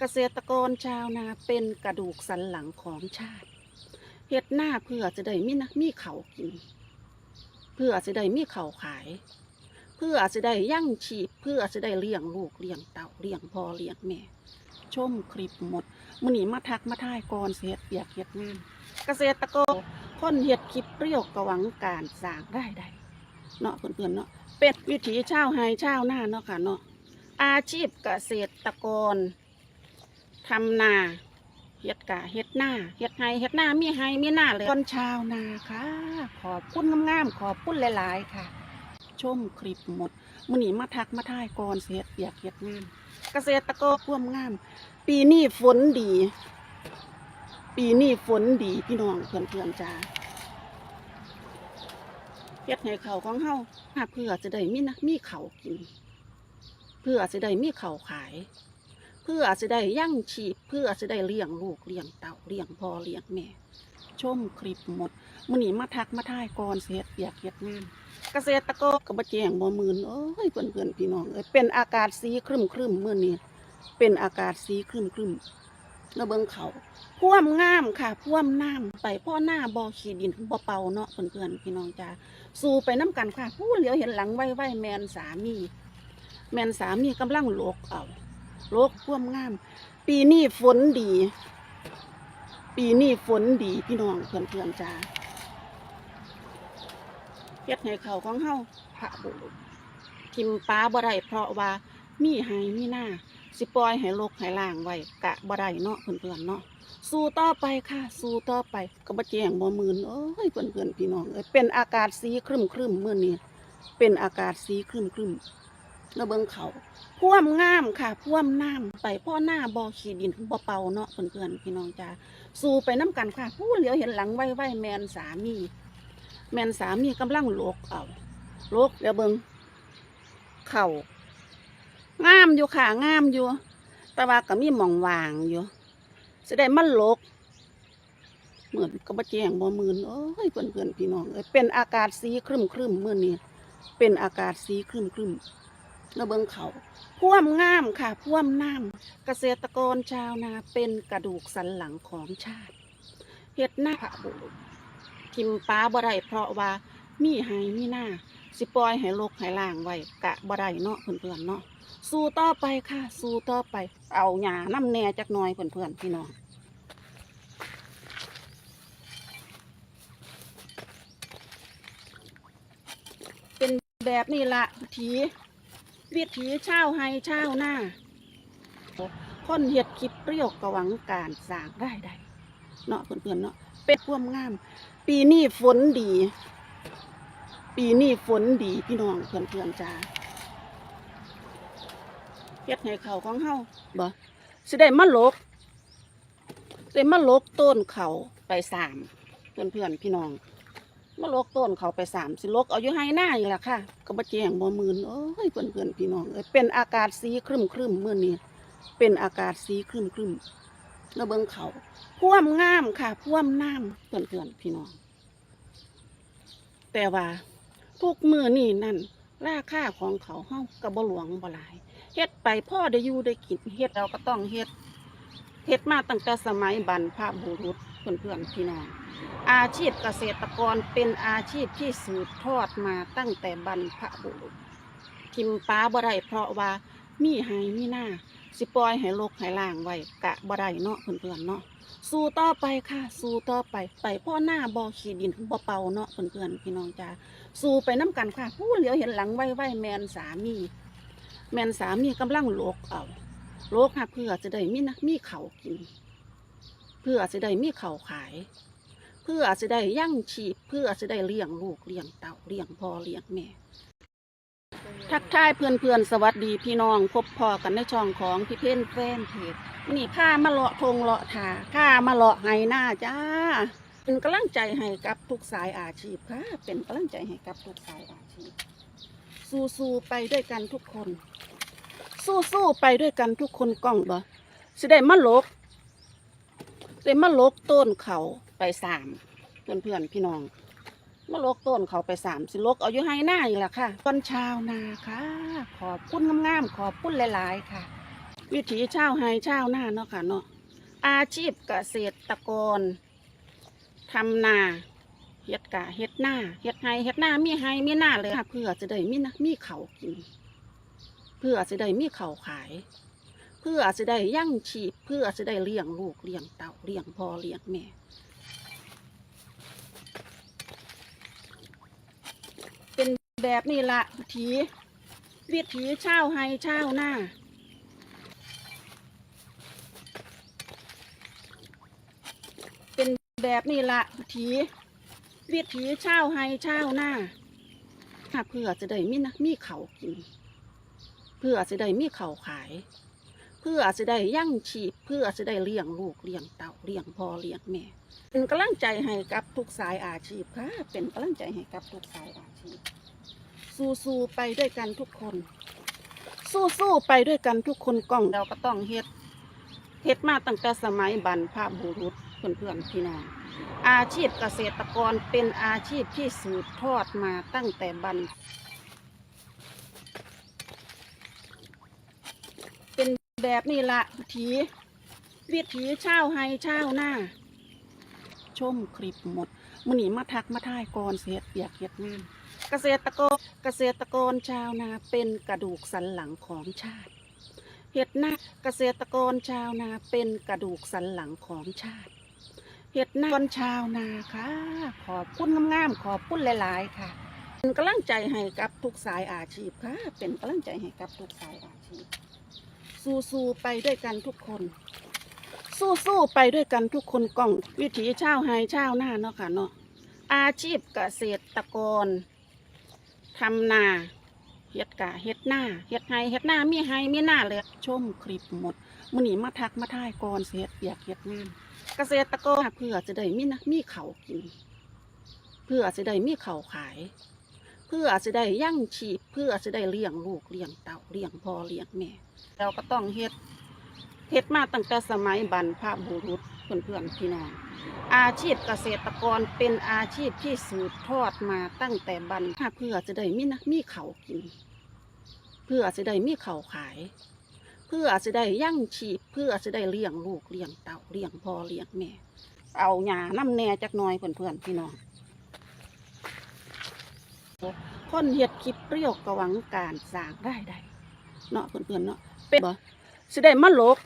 เกษตรกรชาวนาเป็นกระดูกสันหลังของชาติเฮ็ดหน้าเพื่อจะได้มีนะมีเขากิน เพื่อจะได้มีเขาขาย เพื่อจะได้ยั่งชีพเพื่อจะได้เลี้ยงลูกเลี้ยงเต่าเลี้ยงพ่อเลี้ยงแม่ชมคลิปหมดมื้อนี้มาทักมาทายก่อนเสียเปียกเฮ็ดงานเกษตรกรคนเฮ็ดคลิปเปรี้ยวกระหวังการสร้างรายได้เนาะเพื่อนๆเนาะเป็ดวิถีชาวไฮชาวนาเนาะค่ะเนาะอาชีพเกษตรกร ทำนาเฮ็ดกะเฮ็ดหน้าเฮ็ดไฮเฮ็ดหน้ามีไฮมีหน้าเลยคนชาวนาค่ะ ขอบคุณงามๆขอบคุณหลายๆค่ะ ชมคลิปหมดมื้อนี้มาทักมาทายก่อนสิเฮ็ดเปียกเฮ็ดงานเกษตรกรร่วมงาม ปีนี้ฝนดี ปีนี้ฝนดีพี่น้องเพื่อนๆจ้าเฮ็ดให้เขาของเฮาหาเพื่อจะได้มีนะมีเขากิน เพื่อจะได้มีเขาขาย เพื่อจะได้ยั่งชีพเพื่อจะได้เลี้ยงลูกเลี้ยงเต่าเลี้ยงพ่อเลี้ยงแม่ชมคลิปหมดมื้อนี้มาทักมาทายก่อนสิเฮ็ดเปียกเฮ็ดงานเกษตรกรก็บ่แจงบ่มื่นเอ้ยเพื่อนๆพี่น้องเอ้ยเป็นอากาศสีครึมครึมมื้อนี้เป็นอากาศสีครึมครึมๆแล้วเบิงเขาพ่วมงามค่ะพ่วมน้ำไปพ่อหน้าบ่อขีดินบ่เป่าเนาะเพื่อนๆพี่น้องจ้าสู่ไปน้กันค่ะผู้เหลียวเห็นหลังไว้ๆแมนสามี แมนสามีกำลังโลกเอา โลกพ่วมงาม ปีนี้ฝนดี ปีนี้ฝนดีพี่น้องเพื่อนๆจ้าเฮ็ดให้เขาของเฮาพระบุรุษทิมป้าบ่ได้เพราะว่ามีไห้มีหน้าสิปล่อยให้โลกให้ล่างไว้กะบ่ได้เนาะเพื่อนๆเนาะสู้ต่อไปค่ะ สู้ต่อไปก็บ่แจ้งบ่มื่นเอ้ยเพื่อนๆพี่น้องเอ้ยเป็นอากาศสีครึมครึมๆมื้อนี้เป็นอากาศสีครึมครึม ๆแล้วเบิ่งเขาพ่วมงามค่ะพ่วมน้ำไปพ่อหน้าบ่อขี้ดินบ่เป่าเนาะเพื่อนๆพี่น้องจ้าสู้ไปน้กันค่ะผู้เหลียวเห็นหลังไว้ๆแมนสามี แมนสามีกำลังโลกเอาโลกเดี๋ยวเบิ่งเข่างามอยู่ค่ะงามอยู่ แต่ว่าก็มีหมองวางอยู่จะได้มันลกเหมือนก็บ่แจ้งบ่มื่นเอ้ยเพื่อนเพื่อนๆพี่น้องเอ้ยเป็นอากาศสีครึมครึมๆมื้อนี้เป็นอากาศสีครึมครึม ๆแล้วเบิงเขาพ่วมงามค่ะพ่วมน้ำเกษตรกรชาวนาเป็นกระดูกสันหลังของชาติเฮ็ดหน้าพระบุทิมป้าบ่ได้เพราะว่ามีไห้มีหน้าสิปล่อยให้โลกให้ล่างไว้กะบ่ได้เนาะเพื่อนๆเนาะสู้ต่อไปค่ะ สู้ต่อไป เอาหยาน้ำแน่จักหน่อยเพื่อนๆพี่น้องเป็นแบบนี้ละที วิถีวิถีชาวไฮชาหน้าคนเห็ดคลิปเปรี้ยวกระวังการสร้างได้ได้เนาะเพื่อนๆเนาะเป็นความงาม ปีนี้ฝนดี ปีนี้ฝนดีพี่น้องเพื่อนๆจ้าเฮ็ดให้เขาของเฮาบ่สิได้มาลกสิได้มาลกต้นเขาไปสามเพื่อนเพื่อนๆพี่น้อง มาลกต้นเขาไปสามสิลกเอาอยู่ให้หน้าอีกละค่ะ ก็บ่แจ้งบ่มื่นเอ้ยเพื่อนเพื่อนพี่น้องเอ้ยเป็นอากาศสีครึมครึมๆมื้อนี้เป็นอากาศสีครึมครึมแล้วเบิ่งเขาพ่วมงามค่ะพ่วมน้ำเพื่อนเพื่อนพี่น้อง แต่ว่าทุกมือนี่นั่น ราคาของเขาเฮาก็บ่หลวงบ่หลายเฮ็ดไปพ่อได้อยู่ได้กินเฮ็ดเราก็ต้องเฮ็ดเฮ็ดมาตั้งแต่สมัยบรรพบุรุษเพื่อนๆพี่น้อง อาชีพเกษตรกรเป็นอาชีพที่สืบทอดมาตั้งแต่บรรพบุรุษทิมป้าบ่ได้เพราะว่ามีไห้มีหน้า สิปล่อยให้โลกให้ล่างไว้กะบ่ได้เนาะเพื่อนๆเนาะสู้ต่อไปค่ะ สู้ต่อไปไปพ่อหน้าบ่อขีดินบ่เป่าเนาะเพื่อนๆพี่น้องจ้าสู้ไปน้กันค่ะ ผู้เหลียวเห็นหลังไว้ๆแมนสามี แมนสามีกำลังโลกเอาโลกค่ะเพื่อจะได้มีนะมีเขากิน เพื่อจะได้มีเขาขาย เพื่อจะได้ยั่งชีพเพื่อจะได้เลี้ยงลูกเลี้ยงเต่าเลี้ยงพ่อเลี้ยงแม่ ทักทายเพื่อนเพื่อนๆสวัสดีพี่น้องพบพอกันในช่องของพี่เพ่นแฟนเพจนี่ข้ามาเลาะทงเลาะถาข้ามาเลาะไห้หน้าจ้า เป็นกำลังใจให้กับทุกสายอาชีพค่ะเป็นกำลังใจให้กับทุกสายอาชีพ สู้ๆไปด้วยกันทุกคน สู้ๆไปด้วยกันทุกคนกล้องบ่สิได้มาลกสิได้มาลกต้นเขา ไปสามเพื่อนเพื่อนพี่น้องมาลกต้นเขาไปสามสิลกเอาอยู่ให้หน้าอีกละค่ะ ต้นชาวนาค่ะ ขอบคุณงามๆขอบคุณหลายๆค่ะ วิถีชาวไฮชาวนาเนาะค่ะเนาะอาชีพเกษตรกรทำนาเฮ็ดกะเฮ็ดหน้าเฮ็ดไฮเฮ็ดหน้ามีไฮมีหน้าเลยค่ะ เพื่อจะได้มีนะมีเขากิน เพื่อจะได้มีเขาขาย เพื่อจะได้ยั่งชีพเพื่อจะได้เลี้ยงลูกเลี้ยงเต่าเลี้ยงพ่อเลี้ยงแม่ เป็น แบบนี้ละวิถีวิถีเช่าวไฮชาวนาเป็นแบบนี้ละวิถีวิถีเช่าวไฮชาวนาค่ะเพื่อจะได้มีนะมีเขากิน เพื่อจะได้มีเขาขาย เพื่อจะได้ยั่งชีพเพื่อจะได้เลี้ยงลูกเลี้ยงเต่าเลี้ยงพ่อเลี้ยงแม่เป็นกำลังใจให้กับทุกสายอาชีพค่ะเป็นกำลังใจให้กับทุกสายอาชีพ สู้ๆไปด้วยกันทุกคน สู้ๆไปด้วยกันทุกคนกล้องเราก็ต้องเฮ็ดเฮ็ดมาตั้งแต่สมัยบรรพบุรุษเพื่อนๆพี่น้องอาชีพเกษตรกรเป็นอาชีพที่สืบทอดมาตั้งแต่บรรเป็นแบบนี้ละวิถีวิถีเช่าวไฮชาวนาชมคลิปหมดมื่อนี้มาทักมาท่ายก่อนเสียเปียกเฮ็ดงาน เกษตรกรเกษตรกรชาวนาเป็นกระดูกสันหลังของชาติเห็ดนาเกษตรกรชาวนาเป็นกระดูกสันหลังของชาติเห็ดนาคนชาวนาค่ะ ขอบคุณงามๆขอบคุณหลาย ๆ ค่ะ เป็นกำลังใจให้กับทุกสายอาชีพค่ะ เป็นกำลังใจให้กับทุกสายอาชีพ สู้ๆไปด้วยกันทุกคน สู้ๆไปด้วยกันทุกคนกล้องวิถีชาวไฮชาวนาเนาะค่ะเนาะอาชีพเกษตรกร ทำนาเฮ็ดกะเฮ็ดหน้าเฮ็ดไฮเฮ็ดหน้ามีไฮมีหน้าเลยชมคลิปหมดมื้อนี้มาทักมาท่ายก่อนสิเฮ็ดเปียกเฮ็ดงานเกษตรกรเพื่อจะได้มีนะมีเขากิน เพื่อจะได้มีเขาขาย เพื่อจะได้ยั่งชีพเพื่อจะได้เลี้ยงลูกเลี้ยงเต่าเลี้ยงพ่อเลี้ยงแม่เราก็ต้องเฮ็ดเฮ็ดมาตั้งแต่สมัยบรรพบุรุษเพื่อนๆพี่น้อง อาชีพเกษตรกรเป็นอาชีพที่สืบทอดมาตั้งแต่บรรพเพื่อจะได้มีนะมีเขากิน เพื่อจะได้มีเขาขาย เพื่อจะได้ยั่งชีพเพื่อจะได้เลี้ยงลูกเลี้ยงเต่าเลี้ยงพ่อเลี้ยงแม่ เอาหญ้าน้ำแหน่จักน่อยเพื่อนๆพี่น้องคนเฮ็ดคลิปเปรี้ยวกระวังการสร้างรายได้เนาะเพื่อนๆเนาะเป็นบ่สิได้มาลก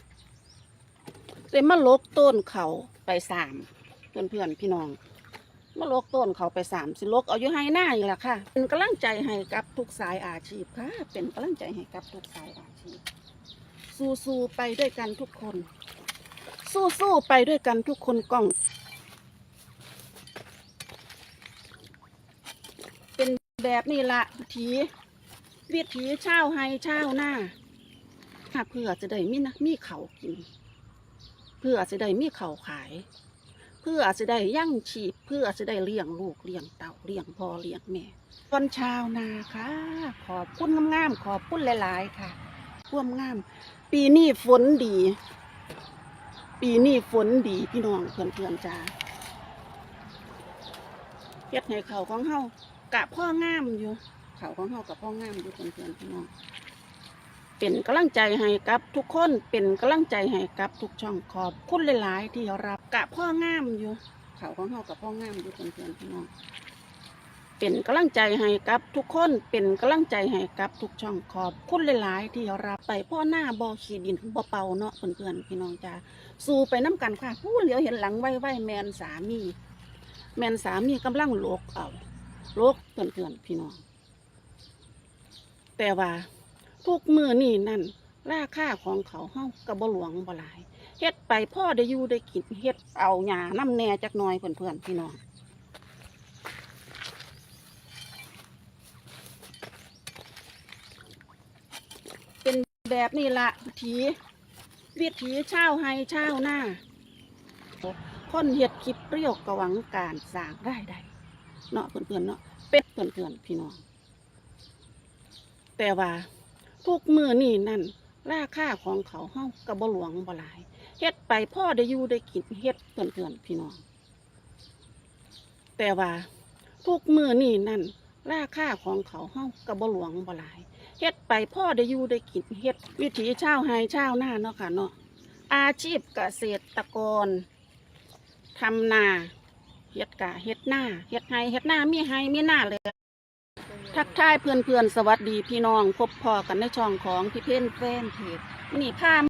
เลยมาลกต้นเขา ไปสามเพื่อนเพื่อนพี่น้องมาลกต้นเขาไปสามสิลกเอาอยู่ให้หน้าอีกละค่ะ เป็นกำลังใจให้กับทุกสายอาชีพค่ะ เป็นกำลังใจให้กับทุกสายอาชีพ สู้ๆไปด้วยกันทุกคน สู้ๆไปด้วยกันทุกคนกล้อง เป็นแบบนี้ละวิถีวิถีชาวไฮชาวนาเพื่อจะได้มีนะมีเขากิน เพื่อจะได้มีเขาวขาย เพื่อจะได้ยั่งชีพ เพื่อจะได้เลี้ยงลูกเลี้ยงเต่าเลี้ยงพ่อเลี้ยงแม่คนชาวนาค่ะ ขอบคุณงามๆขอบคุณหลายๆค่ะพ่วมงาม ปีนี้ฝนดี ปีนี้ฝนดีพี่น้องเพื่อนๆจ้าเฮ็ดให้เขาของเฮากะพ่องามอยู่เขาของเฮากะพ่องามอยู่เพื่อนๆพี่น้อง เป็นกำลังใจให้กับทุกคนเป็นกำลังใจให้กับทุกช่องขอบคุณหลายๆ ที่รับกะพ่องามอยู่เขาของเฮากับพ่องามอยู่เพื่อนๆพี่น้องเป็นกำลังใจให้กับทุกคนเป็นกำลังใจให้กับทุกช่องขอบคุณหลายๆ ที่รับไปพ่อหน้าบอขีดินบ่เป่าเนาะเพื่อนๆพี่น้องจ้าสู้ไปน้กันค่ะผู้เหลียวเห็นหลังไว้ไว้แมนสามี แมนสามีกำลังโลกเอาโลกเพื่อนๆพี่น้องแต่ว่า ทุกมือนี่นั่น ราคาของเขาเฮากับ่หลวงบ่หลายเฮ็ดไปพ่อได้อยู่ได้กินเฮ็ดเอาหญ้าน้ำแน่จักหน่อยเพื่อนๆพี่น้องเป็นแบบนี้ละวิถีวิถีเช่าวไฮชาวนาคนเฮ็ดคลิปเปรี้ยวกระหวังการสร้างรายได้เนาะเพื่อนๆเนาะเป็นเพื่อนๆพี่น้องแต่ว่า ทุกมือนี่นั่น ราคาของเขาเฮากับหลวงบ่หลายเฮ็ดไปพ่อได้อยู่ได้กินเฮ็ดเพื่อนๆพี่น้อง แต่ว่าทุกมือนี่นั่น ราคาของเขาเฮากับหลวงบ่หลายเฮ็ดไปพ่อได้อยู่ได้กินเฮ็ดวิถีเช่าไฮเช่าวนาเนาะค่ะเนาะอาชีพเกษตรกรทำนาเฮ็ดกะเฮ็ดหน้าเฮ็ดไฮเฮ็ดหน้ามีไฮมีหน้าเลย ทักทายเพื่อนๆ สวัสดีพี่น้อง พบพอกันในช่องของพี่เพ่นแฟนเพจนี่พา